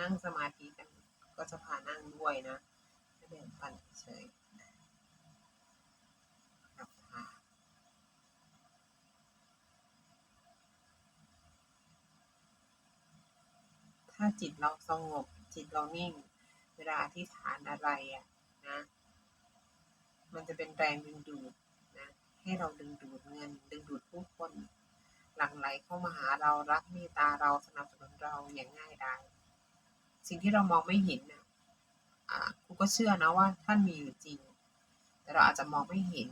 นั่งสมาธิกัน ก็จะพานั่งด้วยนะแบ่งปันเฉยกับทาถ้าจิตเราสงบ จิตเรานิ่ง เวลาอธิษฐานอะไรอะนะ มันจะเป็นแรงดึงดูดนะให้เราดึงดูดเงิน ดึงดูดผู้คนหลั่งไหลเข้ามาหาเรารักเมตตาเราสนับสนุนเราอย่างง่ายดาย สิ่งที่เรามองไม่เห็นนะครูก็เชื่อนะว่าท่านมีอยู่จริง แต่เราอาจจะมองไม่เห็น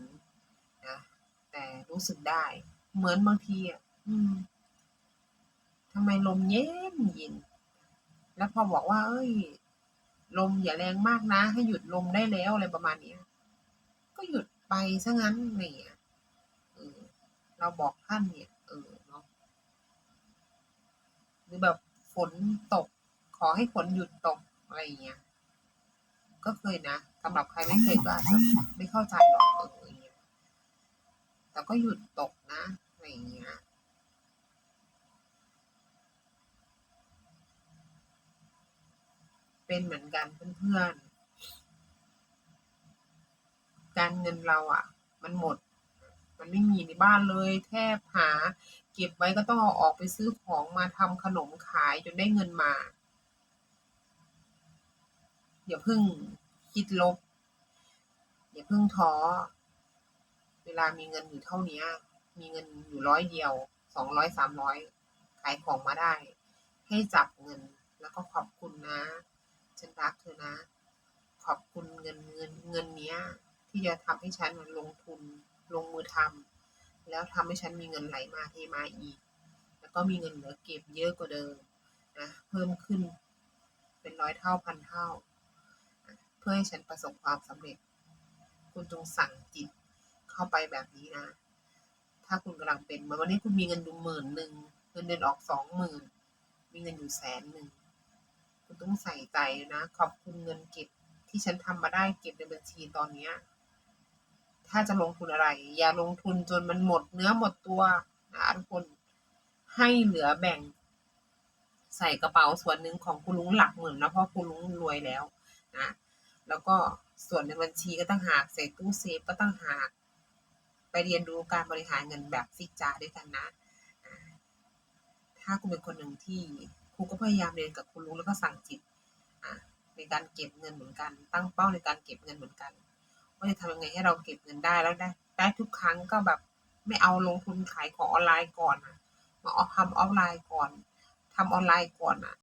นะแต่รู้สึกได้ เหมือนบางทีอะทำไมลมเย็นเย็น แล้วพอบอกว่า เอ้ย ลมอย่าแรงมากนะ ให้หยุดลมได้แล้วอะไรประมาณนี้ก็หยุดไปซะงั้นเนี่ยเออเราบอกท่านเนี่ย เออเนาะหรือแบบฝนตก อให้ฝนหยุดตกอะไรอย่างเงี้ย ก็เคยนะสำหรับใครไม่เคยก็อาจจะไม่เข้าใจหรอกเอออย่างเงี้ยแต่ก็หยุดตกนะอะไรอย่างเงี้ยเป็นเหมือนกันเพื่อนๆ การเงินเราอะ มันหมด มันไม่มีในบ้านเลย แทบหา เก็บไว้ก็ต้องเอาออกไปซื้อของมาทำขนมขายจนได้เงินมา อย่าเพิ่งคิดลบ อย่าเพิ่งท้อ เวลามีเงินอยู่เท่านี้ มีเงินอยู่ร้อยเดียว สองร้อยสามร้อยขายของมาได้ ให้จับเงินแล้วก็ขอบคุณนะ ฉันรักเธอนะ ขอบคุณเงินเงินเงินเนี้ย ที่จะทำให้ฉันลงทุนลงมือทำแล้วทำให้ฉันมีเงินไหลมาเทมาอีก แล้วก็มีเงินเหลือเก็บเยอะกว่าเดิมนะเพิ่มขึ้นเป็นร้อยเท่าพันเท่า พื่อให้ฉันประสบความสำเร็จ คุณจงสั่งจิตเข้าไปแบบนี้นะ ถ้าคุณกำลังเป็นเหมือนวันนี้คุณมีเงินอยู่หมื่นหนึ่งเงินเดือนออกสองหมื่นมีเงินอยู่แสนหนึ่งคุณต้องใส่ใจนะ ขอบคุณเงินเก็บที่ฉันทำมาได้เก็บในบัญชีตอนเนี้ยถ้าจะลงทุนอะไร อย่าลงทุนจนมันหมดเนื้อหมดตัวนะทุกคนให้เหลือแบ่ง ใส่กระเป๋าส่วนหนึ่งของคุณลุงหลักหมื่นนะเพราะคุณลุงรวยแล้วนะ แล้วก็ส่วนในบัญชีก็ต้องหากใส่ตู้เซฟก็ต้องหากไปเรียนรู้การบริหารเงินแบบซิกจาด้วยกันนะ ถ้าคุณเป็นคนหนึ่งที่ครูก็พยายามเรียนกับคุณลุงแล้วก็สั่งจิตในการเก็บเงินเหมือนกัน ตั้งเป้าในการเก็บเงินเหมือนกันว่าจะทำยังไงให้เราเก็บเงินได้แล้วได้ได้ทุกครั้งก็แบบไม่เอาลงทุนขายของออนไลน์ก่อนอะมาเอาทำออฟไลน์ก่อนทำออนไลน์ก่อนอะ